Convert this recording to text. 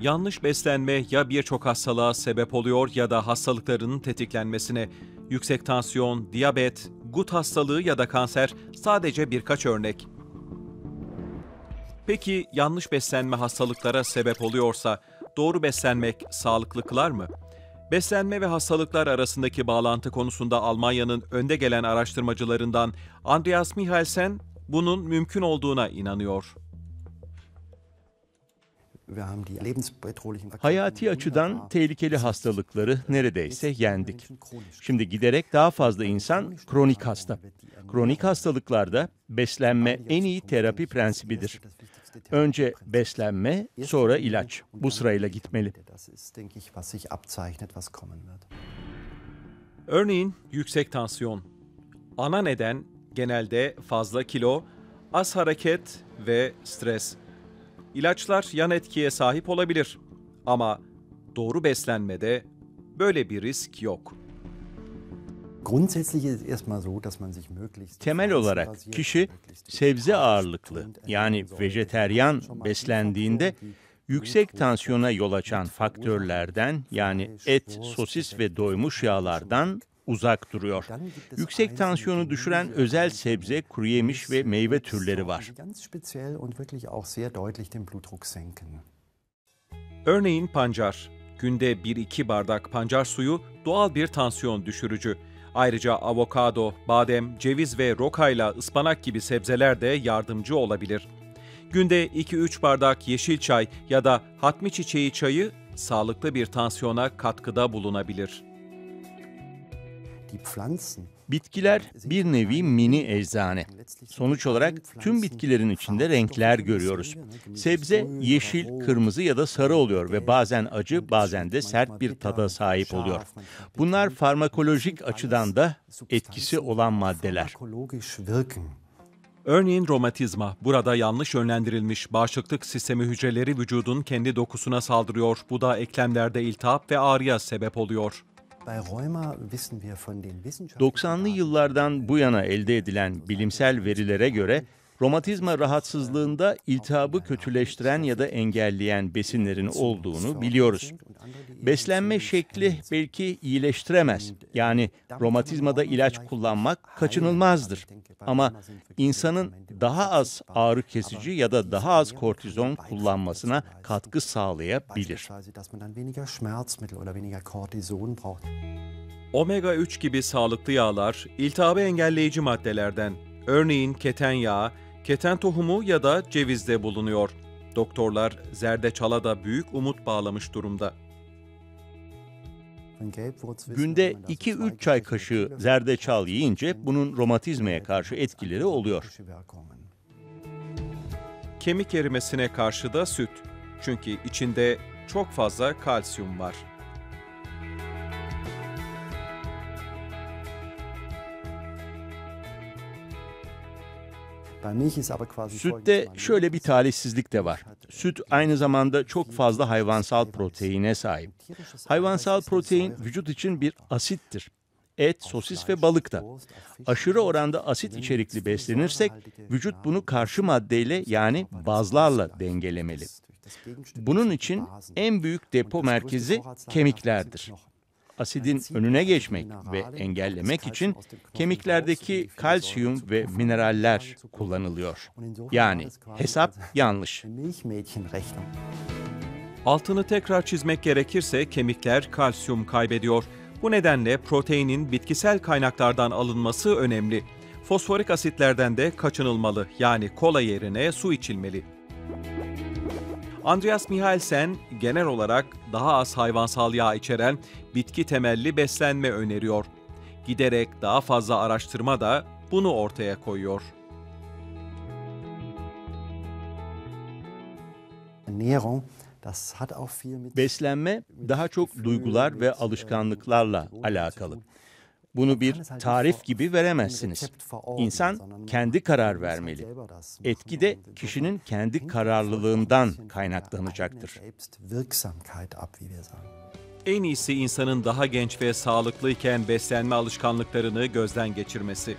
Yanlış beslenme ya birçok hastalığa sebep oluyor ya da hastalıkların tetiklenmesine. Yüksek tansiyon, diyabet, gut hastalığı ya da kanser sadece birkaç örnek. Peki yanlış beslenme hastalıklara sebep oluyorsa doğru beslenmek sağlıklı kılar mı? Beslenme ve hastalıklar arasındaki bağlantı konusunda Almanya'nın önde gelen araştırmacılarından Andreas Mihalsen bunun mümkün olduğuna inanıyor. Hayati açıdan tehlikeli hastalıkları neredeyse yendik. Şimdi giderek daha fazla insan kronik hasta. Kronik hastalıklarda beslenme en iyi terapi prensibidir. Önce beslenme, sonra ilaç. Bu sırayla gitmeli. Örneğin yüksek tansiyon. Ana neden genelde fazla kilo, az hareket ve stres. İlaçlar yan etkiye sahip olabilir. Ama doğru beslenmede böyle bir risk yok. Temel olarak kişi sebze ağırlıklı yani vejeteryan beslendiğinde yüksek tansiyona yol açan faktörlerden yani et, sosis ve doymuş yağlardan uzak duruyor. Yüksek tansiyonu düşüren özel sebze, kuru yemiş ve meyve türleri var. Örneğin pancar. Günde 1-2 bardak pancar suyu doğal bir tansiyon düşürücü. Ayrıca avokado, badem, ceviz ve rokayla ıspanak gibi sebzeler de yardımcı olabilir. Günde 2-3 bardak yeşil çay ya da hatmi çiçeği çayı sağlıklı bir tansiyona katkıda bulunabilir. Bitkiler bir nevi mini eczane. Sonuç olarak tüm bitkilerin içinde renkler görüyoruz. Sebze yeşil, kırmızı ya da sarı oluyor ve bazen acı, bazen de sert bir tada sahip oluyor. Bunlar farmakolojik açıdan da etkisi olan maddeler. Örneğin romatizma. Burada yanlış yönlendirilmiş bağışıklık sistemi hücreleri vücudun kendi dokusuna saldırıyor. Bu da eklemlerde iltihap ve ağrıya sebep oluyor. 90'lı yıllardan bu yana elde edilen bilimsel verilere göre romatizma rahatsızlığında iltihabı kötüleştiren ya da engelleyen besinlerin olduğunu biliyoruz. Beslenme şekli belki iyileştiremez. Yani romatizmada ilaç kullanmak kaçınılmazdır. Ama insanın daha az ağrı kesici ya da daha az kortizon kullanmasına katkı sağlayabilir. Omega 3 gibi sağlıklı yağlar iltihabı engelleyici maddelerden. Örneğin keten yağı, keten tohumu ya da cevizde bulunuyor. Doktorlar zerdeçala da büyük umut bağlamış durumda. Günde 2-3 çay kaşığı zerdeçal yiyince bunun romatizmaya karşı etkileri oluyor. Kemik erimesine karşı da süt. Çünkü içinde çok fazla kalsiyum var. Sütte şöyle bir talihsizlik de var. Süt aynı zamanda çok fazla hayvansal proteine sahip. Hayvansal protein vücut için bir asittir. Et, sosis ve balık da. Aşırı oranda asit içerikli beslenirsek vücut bunu karşı maddeyle yani bazlarla dengelemeli. Bunun için en büyük depo merkezi kemiklerdir asidin önüne geçmek ve engellemek için kemiklerdeki kalsiyum ve mineraller kullanılıyor. Yani hesap yanlış. Altını tekrar çizmek gerekirse kemikler kalsiyum kaybediyor. Bu nedenle proteinin bitkisel kaynaklardan alınması önemli. Fosforik asitlerden de kaçınılmalı yani kola yerine su içilmeli. Andreas Mihalsen genel olarak daha az hayvansal yağ içeren bitki temelli beslenme öneriyor. Giderek daha fazla araştırma da bunu ortaya koyuyor. Beslenme daha çok duygular ve alışkanlıklarla alakalı. Bunu bir tarif gibi veremezsiniz. İnsan kendi karar vermeli. Etki de kişinin kendi kararlılığından kaynaklanacaktır. En iyisi insanın daha genç ve sağlıklıyken beslenme alışkanlıklarını gözden geçirmesi.